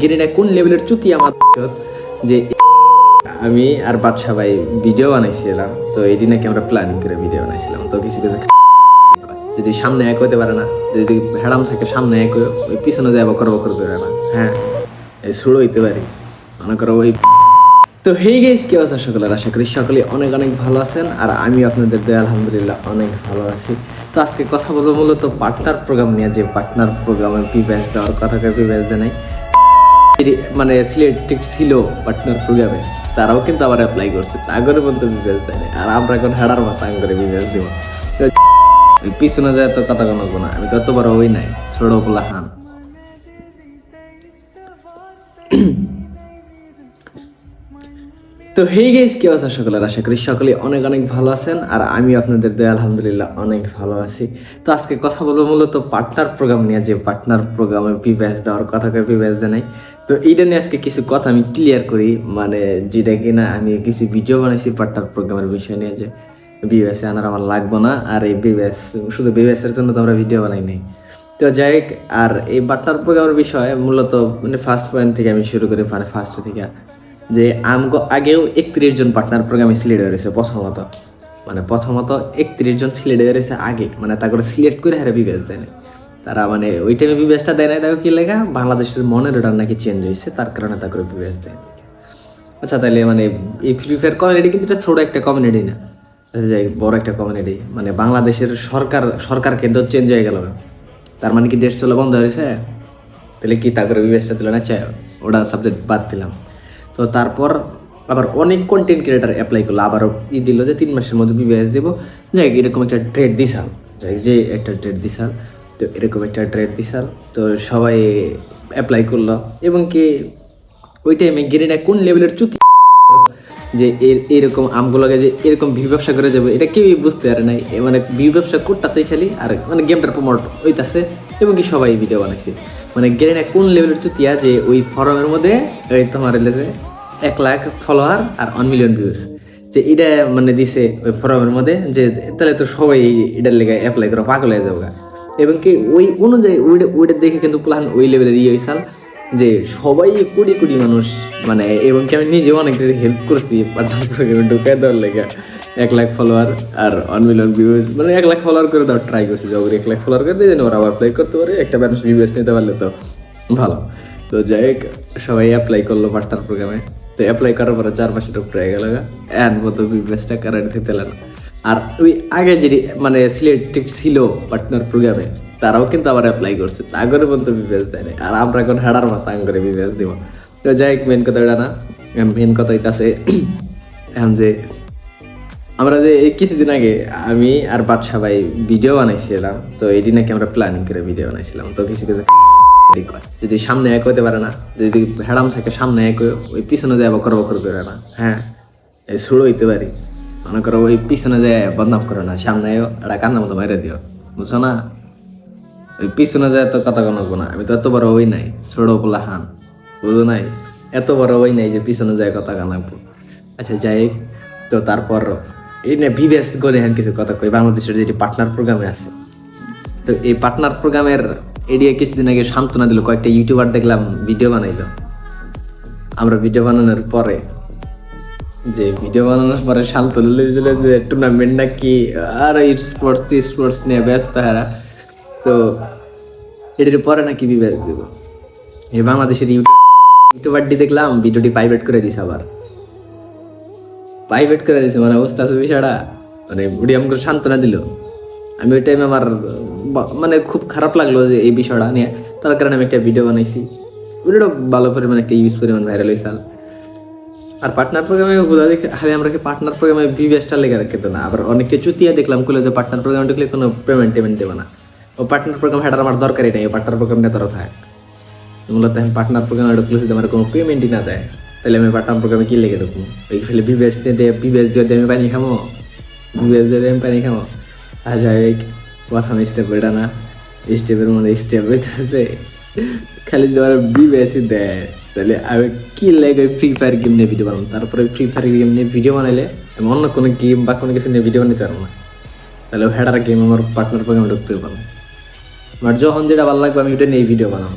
গিরিনা কোন লেভেলের চুতি আমার যে আমি আর বাদশা ভাই ভিডিও বানাইছিলাম, তো এই দিনে নাকি আমরা প্ল্যানিং করে ভিডিও বানাইছিলাম। তো কিছু কিছু যদি সামনে এক হতে পারে না, যদি ভেড়াম থাকে সামনে এক ওই পিছনে যায় বকর বকর করে না। হ্যাঁ এই সুড়ো হইতে পারি। মনে করো ওই তো হেই গেস কি আছে সকলের? আশা করি সকলে অনেক অনেক ভালো আছেন, আর আমি আপনাদের দয়া, আলহামদুলিল্লাহ, অনেক ভালো আছি। তো আজকে কথা বলব মূলত পার্টনার প্রোগ্রাম নিয়ে, যে পার্টনার প্রোগ্রামে পি ব্যাচ দেওয়ার কথা পি ব্যাচ দেয় নাই। মানে সিলেক্টেড ছিল পার্টনার প্রোগ্রামে তারাও কিন্তু আবার অ্যাপ্লাই করছে। তাগরে পর্যন্ত বিবেচ দেয়। আর আমরা এখন হেডার মাথা করে বিবেচ দিব। পিছনে যায় তো কথা কোনো না। আমি তো অত বড় ওই নাই। ছোট পোলা হান তো হেই গেস কি অবস্থা সকলের? আশা করি সকলে অনেক অনেক ভালো আছেন, আর আমি আপনাদের দয়া, আলহামদুলিল্লাহ, অনেক ভালো আছি। তো আজকে কথা বলব মূলত পার্টনার প্রোগ্রাম নিয়ে, যে পার্টনার প্রোগ্রামে পি ব্যাচ দেওয়ার কথা পি ব্যাচ দেয় নাই। তো এইটা নিয়ে আজকে কিছু কথা আমি ক্লিয়ার করি মানে যেটা কিনা আমি কিছু ভিডিও বানাইছি পার্টনার প্রোগ্রামের বিষয় নিয়ে, যে বিবিএসে আনার আমার লাগবো না, আর এই বিবিএস শুধু বিবিএসের জন্য তো আমরা ভিডিও বানাই নাই। তো যাই আর এই পার্টনার প্রোগ্রামের বিষয়ে মূলত মানে ফার্স্ট পয়েন্ট থেকে আমি শুরু করি মানে ফার্স্ট থেকে। যে আমগো আগেও একত্রিশ জন পার্টনার প্রোগ্রামে সিলেক্ট হয়েছে প্রথমত। মানে প্রথমত একত্রিশ জন সিলেক্ট হয়েছে আগে। মানে তারপরে সিলেক্ট করে হারে বিবেচ দেয়। তারা মানে ওই টাইমে বিবেচটা দেয় না তাকে কি লেখা? বাংলাদেশের মনের ওটা নাকি চেঞ্জ হয়েছে, তার কারণে তাকে বিবেচ দেয়। আচ্ছা তাহলে মানে এই ফ্রি ফায়ার কমিউনিটি কিন্তু এটা ছোট একটা কমিউনিটি না। আচ্ছা যাই বড় একটা কমিউনিটি মানে বাংলাদেশের সরকার সরকার কেন্দ্র চেঞ্জ হয়ে গেল। তার মানে কি দেশ চলে বন্ধ হয়েছে? তাহলে কি তা করে বিবেচনা দিল না? চাই ওটা সাবজেক্ট বাদ দিলাম। তো তারপর আবার অনেক কন্টেন্ট ক্রিয়েটার অ্যাপ্লাই করল। আবারও ই দিল যে তিন মাসের মধ্যে বিবিএস দেবো। যাই এরকম একটা ট্রেড দিছাল। যাই যে একটা ট্রেড দিছাল। তো এরকম একটা ট্রেড দিছাল। তো সবাই অ্যাপ্লাই করল। এবং কি ওই টাইমে গিরিনা কোন লেভেলের চুক্তি যে এর, এরকম আমগুলোকে যে এরকম ভিউ ব্যবসা করে যাবে, এটা কেউই বুঝতে পারে নাই। মানে ভিউ ব্যবসা করতেছে খালি, আর মানে গেমটার প্রমোট হইতাছে। এবং কি সবাই ভিডিও বানাইছে। মানে গেরিনা কোন লেভেলের চুতিয়া যে ওই ফরমের মধ্যে ওই তোমার লেগে এক লাখ ফলোয়ার আর ওয়ান মিলিয়ন ভিউজ যে এটা মানে দিছে ওই ফরমের মধ্যে যে তাহলে তো সবাই এটার লেগে অ্যাপ্লাই করা, পাগল হয়ে যাব এবং কি ওই অনুযায়ী ওইটা ওইটা দেখে কিন্তু প্ল্যান ওই লেভেলের ইয়ে হয়েছাল যে সবাই কোটি কোটি মানুষ মানে এবং কি আমি নিজেও অনেকটা হেল্প করছি, পার্টনার প্রোগ্রামে ঢুকে দেওয়ার লেগে। এক লাখ ফলোয়ার আর ওয়ান মিলিয়ন ভিউজ মানে এক লাখ ফলোয়ার করে দেওয়ার ট্রাই করছি যে এক লাখ ফলোয়ার করে দিয়ে যেন ওরা অ্যাপ্লাই করতে পারে, একটা মানুষ ভিউজ নিতে পারলে তো ভালো। তো যাই হোক, সবাই অ্যাপ্লাই করল পার্টনার প্রোগ্রামে তো অ্যাপ্লাই করার পরে চার মাসের উপরে গেল এন মতো ভিউজটা কারেন্ট দিতে আর ওই আগে যেটি মানে সিলেক্টেড ছিল পার্টনার প্রোগ্রামে তারাও কিন্তু আবার অ্যাপ্লাই করছে। তাগরে পর্যন্ত বিবেচ দেয় নাই। আর আমরা এখন হেডার মাথা করে বিবেচ দিব। তো যাই হোক মেন কথা এটা না। মেন কথা হইতাছে এখন যে আমরা যে কিছুদিন আগে আমি আর বাদশা ভাই ভিডিও বানাইছিলাম, তো দিন নাকি আমরা প্ল্যানিং করে ভিডিও বানাইছিলাম। তো কিছু কিছু যদি সামনে এক হতে পারে না, যদি হেডাম থাকে সামনে এক ওই পিছনে যায় বকর বকর করে না। হ্যাঁ এই সুড়ো হইতে পারি। মনে করো ওই পিছনে যায় বদনাম করে না, সামনে এটা কান্নার মতো বাইরে দিও। বুঝছ না? পিছনে যায় তো কথা কোনো না, আমি তো এত বড় ওই নাই, ছোট পোলা হান, বুঝো নাই? এত বড় ওই নাই যে পিছনে যায় কথা কানাবো আচ্ছা যাই তো তারপর এই না বিবেস করে হ্যাঁ কিছু কথা কই, বাংলাদেশের যেটি পার্টনার প্রোগ্রামে আছে। তো এই পার্টনার প্রোগ্রামের এরিয়া কিছুদিন আগে সান্ত্বনা দিল, কয়েকটা ইউটিউবার দেখলাম ভিডিও বানাইলো। আমরা ভিডিও বানানোর পরে, যে ভিডিও বানানোর পরে লিখছিল যে টুর্নামেন্ট নাকি, আর স্পোর্টস স্পোর্টস নিয়ে ব্যস্ত হারা। তো এটির পরে নাকি বিবেচ দিব। এই বাংলাদেশের ইউটিউব ইউটিউবারটি দেখলাম, ভিডিওটি প্রাইভেট করে দিছে আবার। প্রাইভেট করে দিছে মানে অবস্থা আছে বিষয়টা। মানে উড়ি আমাকে সান্ত্বনা দিল। আমি ওই টাইমে আমার মানে খুব খারাপ লাগল যে এই বিষয়টা নিয়ে। তার কারণে আমি একটা ভিডিও বানাইছি। ভিডিওটা ভালো পরিমাণে একটা ইউজ পরিমাণ ভাইরাল হয়েছে। আর পার্টনার প্রোগ্রামে বোঝা দেখে আমি আমরা কি পার্টনার প্রোগ্রামে বিবেসটা লেগে রাখতে না। আবার অনেকে চুতিয়া দেখলাম কইলো যে পার্টনার প্রোগ্রাম ঢুকলে কোনো পেমেন্ট টেমেন্ট দেবে না। ও পার্টনার প্রোগ্রাম হেটার আমার দরকারই নেই পার্টনার প্রোগ্রাম নিয়ে তারা থাকে। মূলত আমি পার্টনার প্রোগ্রামে ঢুকলে যদি আমার কোনো পেমেন্টই না দেয়, তাহলে আমি পার্টনার প্রোগ্রামে কি লেগে ঢুকবো? ওই ফেলে বিবেস দিয়ে বিবেস দিয়ে আমি পানি খামো বিবেস দিয়ে আমি পানি খামো। আর যাই প্রথম স্টেপ এটা না স্টেপের মধ্যে স্টেপ হইতেছে। খালি যদি আমার বিবেসই দেয়, তাহলে আমি কি লাগে ফ্রি ফায়ার গেম নিয়ে ভিডিও বানাবো? তারপরে ফ্রি ফায়ার গেম নিয়ে ভিডিও বানাইলে আমি অন্য কোনো গেম বা কোনো কিছু নিয়ে ভিডিও বানাতে পারব না। তাহলে হেডার গেম আমার পার্টনার প্রোগ্রামে ঢুকতে পারব। আমার যখন যেটা ভালো লাগবে, আমি ওটা নিয়ে ভিডিও বানাবো।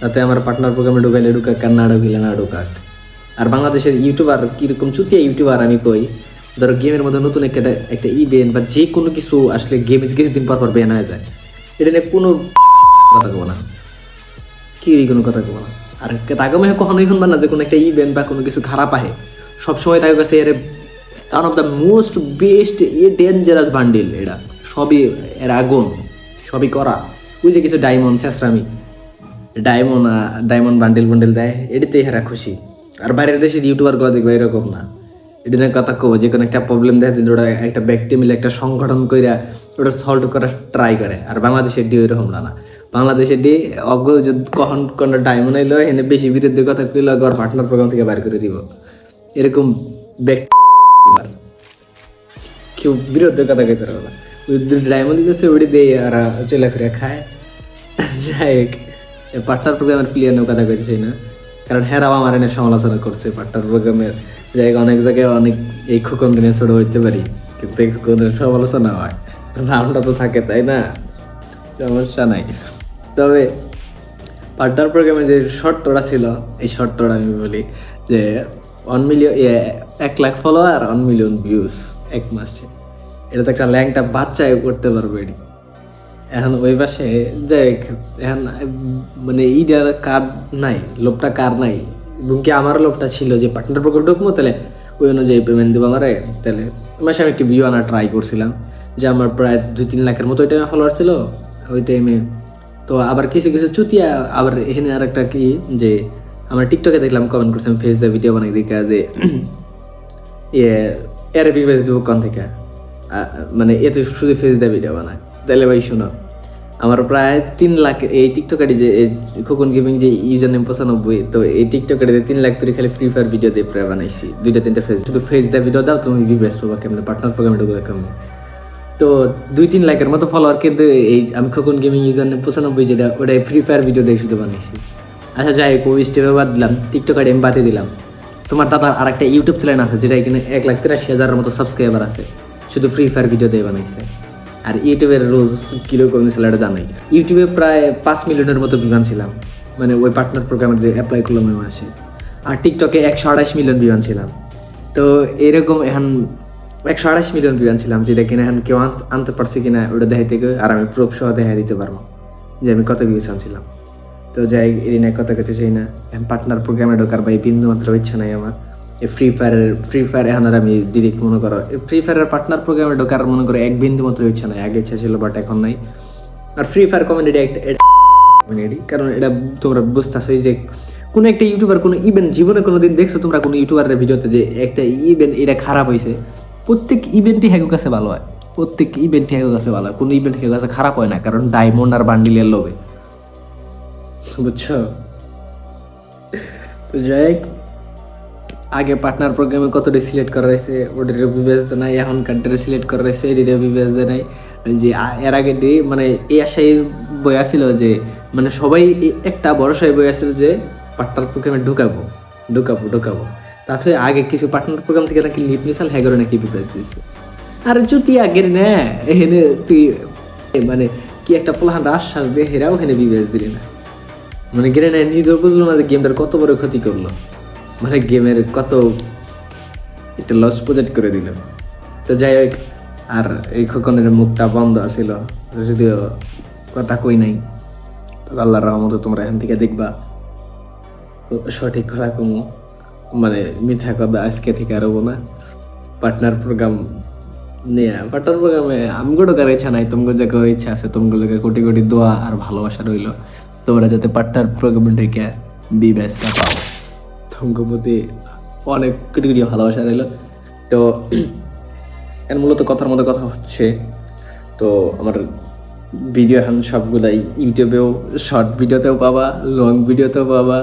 তাতে আমার পার্টনার প্রোগ্রামে ঢুকাইলে ঢুকাক আর না না ঢুকাক। আর বাংলাদেশের ইউটিউবার কীরকম চুতিয়া ইউটিউবার আমি কই, ধরো গেমের মধ্যে নতুন একটা একটা ইভেন্ট বা যে কোনো কিছু আসলে গেম কিছুদিন পর পর ব্যান হয়ে যায়, এটা নিয়ে কোনো কথা কব না। কি কোনো কথা কব না। আর তাকে আমি কখনোই শুনবা না যে কোনো একটা ইভেন্ট বা কোনো কিছু খারাপ আহে। সবসময় তার কাছে এর one of the most best a dangerous bundle এটা। সবই এর আগুন। সবই করা। ওই যে কিছু ডায়মন্ড শেষরামি। ডায়মন্ড ডায়মন্ড বান্ডিল বান্ডেল দেয়, এটিতেই হেরা খুশি। আর বাইরের দেশের ইউটিউবারগুলো দেখবে এরকম না। এটা নিয়ে কথা কব, যে কোনো একটা প্রবলেম দেয়, কিন্তু ওটা একটা ব্যক্তি মিলে একটা সংগঠন কইরা ওটা সলভ করার ট্রাই করে। আর বাংলাদেশের ডি ওইরকম না না। বাংলাদেশের ডি অজ্ঞ কখন কোনো ডায়মন্ড এলো, এনে বেশি বিরুদ্ধে কথা কইলো আবার পার্টনার প্রোগ্রাম থেকে বার করে দিব। এরকম ব্যক্তি কেউ বিরুদ্ধে কথা কইতে পারবে না। ডায়মন্ড দিতেছে ওটি দিয়ে আর চলে ফিরে খায় যাই হোক প্রোগ্রামের প্লেয়ার নিয়েও কথা কারণ হেরাও আমার এনে সমালোচনা করছে পার্টনার প্রোগ্রামের জায়গা অনেক জায়গায় অনেক এই খোকন নিয়ে ছোট হইতে পারি কিন্তু এই খোকনের সমালোচনা হয় নামটা তো থাকে তাই না সমস্যা নাই তবে পার্টনার প্রোগ্রামে যে শর্টটা ছিল এই শর্টটা আমি বলি যে ওয়ান মিলিয়ন এক lakh follower one million views এক মাসে এটা তো একটা ল্যাংটা বাচ্চায় করতে পারবে এটি। এখন ওই পাশে যাই এখন মানে ইডার কার নাই, লোভটা কার নাই? এবং কি আমার লোভটা ছিল যে পার্টনার প্রকল্প ঢুকবো, তাহলে ওই অনুযায়ী পেমেন্ট দেবো আমারে? তাহলে মাসে আমি একটি ভিডিও আনা ট্রাই করছিলাম, যে আমার প্রায় দুই তিন লাখের মতো ওই টাইমে ফলোয়ার ছিল। ওই টাইমে তো আবার কিছু কিছু চুতিয়া, আবার এখানে আর একটা কি, যে আমরা টিকটকে দেখলাম কমেন্ট করছিলাম ফেসে ভিডিও বানাই দেখা যে ইয়ে এর বিবেচ দেবো কন থেকে? মানে এ তো শুধু ফেস দিয়ে ভিডিও বানায়। তাহলে ভাই শোনো, আমার প্রায় তিন লাখ এই টিকটকারি যে খোকন গেমিং যে ইউজার নেম পঁচানব্বই, তো এই টিকটকারিতে তিন লাখ তৈরি খালি ফ্রি ফায়ার ভিডিও দিয়ে প্রায় বানাইছি। দুইটা, তিনটা ফেস শুধু ফেস দিয়ে ভিডিও দাও, তুমি বিবেচ পাবা কেমনে পার্টনার প্রোগ্রামে ঢুকবে কেমনে তো দুই, তিন লাখের মতো ফলোয়ার কিন্তু এই আমি খোকন গেমিং ইউজার নেম পঁচানব্বই যেটা, ওটাই ফ্রি ফায়ার ভিডিও দিয়ে শুধু বানাইছি। আচ্ছা যাই হোক, ওই স্টেপে বাদ দিলাম, টিকটকারি আমি বাদে দিলাম। তোমার দাদার আর একটা ইউটিউব চ্যানেল আছে, যেটা এখানে এক লাখ তিরাশি হাজারের মতো সাবস্ক্রাইবার আছে। শুধু ফ্রি ফায়ার ভিডিও দিয়ে বানাইছে। আর ইউটিউবের রোজ কীরকম ছিল এটা জানাই। ইউটিউবে প্রায় পাঁচ মিলিয়নের মতো বিমান ছিলাম মানে ওই পার্টনার প্রোগ্রামের যে অ্যাপ্লাই করলাম ওই মাসে আর টিকটকে একশো আড়াইশ মিলিয়ন বিমান ছিলাম তো এরকম এখন একশো আড়াইশ মিলিয়ন বিমান ছিলাম যেটা কিনা এখন কেউ আনতে- পারছে কিনা ওটা দেখাইতে গিয়ে আর আমি প্রুফ সহ দেখা দিতে পারব যে আমি কত ভিউস আনছিলাম। তো যাই নিয়ে কথা কথা চাই না। এখন পার্টনার প্রোগ্রামে ঢোকার ভাই বিন্দু মাত্র ইচ্ছা নাই আমার। ফ্রি ফায়ারের ফ্রি ফায়ার এখন আর আমি ডিরেক্ট মনে করো ফ্রি ফায়ারের পার্টনার প্রোগ্রামে ঢোকার মনে করো এক বিন্দু মাত্র ইচ্ছা নাই, আগে ইচ্ছা ছিল বাট এখন নাই। আর ফ্রি ফায়ার কমিউনিটি একটা কমিউনিটি কারণ এটা তোমরা বুঝতেছোই যে কোনো একটা ইউটিউবার কোনো ইভেন্ট জীবনে কোনো দিন দেখছ তোমরা কোনো ইউটিউবারের ভিডিওতে যে একটা ইভেন্ট এটা খারাপ হয়েছে প্রত্যেক ইভেন্টই হ্যাগো কাছে ভালো হয়, প্রত্যেক ইভেন্টই হ্যাগো কাছে ভালো হয়, কোনো ইভেন্ট হ্যাগো কাছে খারাপ হয় না, কারণ ডায়মন্ড আর বান্ডিলের লোভে। বুঝছ? তো যাই আগে পার্টনার প্রোগ্রামে কতটা সিলেক্ট করা রয়েছে ওটার বিবেচ নাই, এখন কান্ট্রি সিলেক্ট করা রয়েছে এটির বিবেচ নাই। যে এর আগে ডে মানে এই আশাই বই আসছিল যে মানে সবাই একটা ভরসায় বই আসছিল যে পার্টনার প্রোগ্রামে ঢুকাবো ঢুকাবো ঢুকাবো। তাছাড়া আগে কিছু পার্টনার প্রোগ্রাম থেকে নাকি লিপ মিসাল হ্যাগরে নাকি বিবেচ দিয়েছে আর যদি আগের না, এখানে তুই মানে কি একটা প্লান আশ্বাস দিয়ে হেরাও এখানে বিবেচ দিলি না। মানে গ্রেনে নিজেও বুঝলো না যে গেমটার কত বড় ক্ষতি করল। মানে গেমের কত একটা লস প্রজেক্ট করে দিল। তো যাই হোক, আর এই খোকনের মুখটা বন্ধ আছিল, যদিও কথা কই নাই। তো আল্লাহর রহমতে তোমরা এখান থেকে দেখবা। সঠিক কথা কমু। মানে মিথ্যা কথা আজকে থেকে আর হব না। পার্টনার প্রোগ্রাম নিয়ে। পার্টনার প্রোগ্রামে আমগুলো কার ইচ্ছা নাই কারও ইচ্ছা আছে তোমাগুলোকে কোটি কোটি দোয়া আর ভালোবাসা রইল। তোমরা যাতে পার্টনার প্রোগ্রামে ঢুকে বিবেচনা পাও তোমাকে প্রতি অনেক কোটি ভালোবাসা রইল। তো এর মূলত কথার মধ্যে কথা হচ্ছে, তো আমার ভিডিও এখন সবগুলাই ইউটিউবেও, শর্ট ভিডিওতেও পাবা, লং ভিডিওতেও পাবা,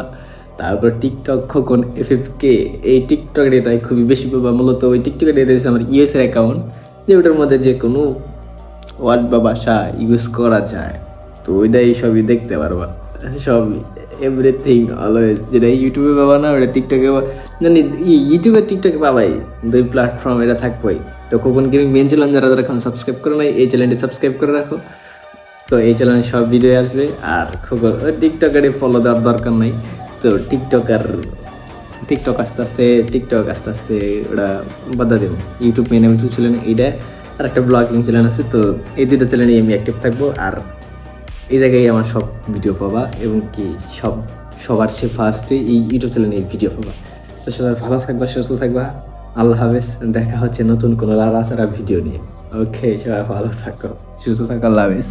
তারপর টিকটক, খোকন এফ এফ কে এই টিকটক এটাই খুবই বেশি পাবা। মূলত ওই টিকটক এটা দিয়েছে আমার ইউএস এর অ্যাকাউন্ট যে ওটার মধ্যে যে কোনো ওয়ার্ড বা ভাষা ইউজ করা যায়। তো ওইটাই সবই দেখতে পারবা। সব এভরিথিং অলওয়েজ যেটা ইউটিউবে পাবা না, ওটা টিকটকে জানি ইউটিউবে টিকটকে পাবাই দুই প্ল্যাটফর্ম এটা থাকবোই। তো কোকন গেমিং মেন চ্যানেল যারা যারা এখন সাবস্ক্রাইব করে নাই, এই চ্যানেলটি সাবস্ক্রাইব করে রাখো। তো এই চ্যানেলে সব ভিডিও আসবে, আর খবর, ওই টিকটকারে ফলো দেওয়ার দরকার নাই। তো টিকটকার টিকটক আস্তে আস্তে টিকটক আস্তে আস্তে ওটা বাধা দেবো। ইউটিউব মেন ইউটিউব চ্যানেল এইটা আর একটা ব্লগিং চ্যানেল আছে, তো এই দুটো চ্যানেলে আমি অ্যাক্টিভ থাকব। আর এই জায়গায় আমার সব ভিডিও পাবা এবং কি সব, সবার সে ফার্স্টে এই ইউটিউব চ্যানেলে এই ভিডিও পাবা। তো সবাই ভালো থাকবা, সুস্থ থাকবা। আল্লাহ হাফেজ, দেখা হচ্ছে নতুন কোনো লাড়াচাড়া ভিডিও নিয়ে। ওকে সবাই ভালো থাকো, সুস্থ থাকো, আল্লাহ হাফেজ।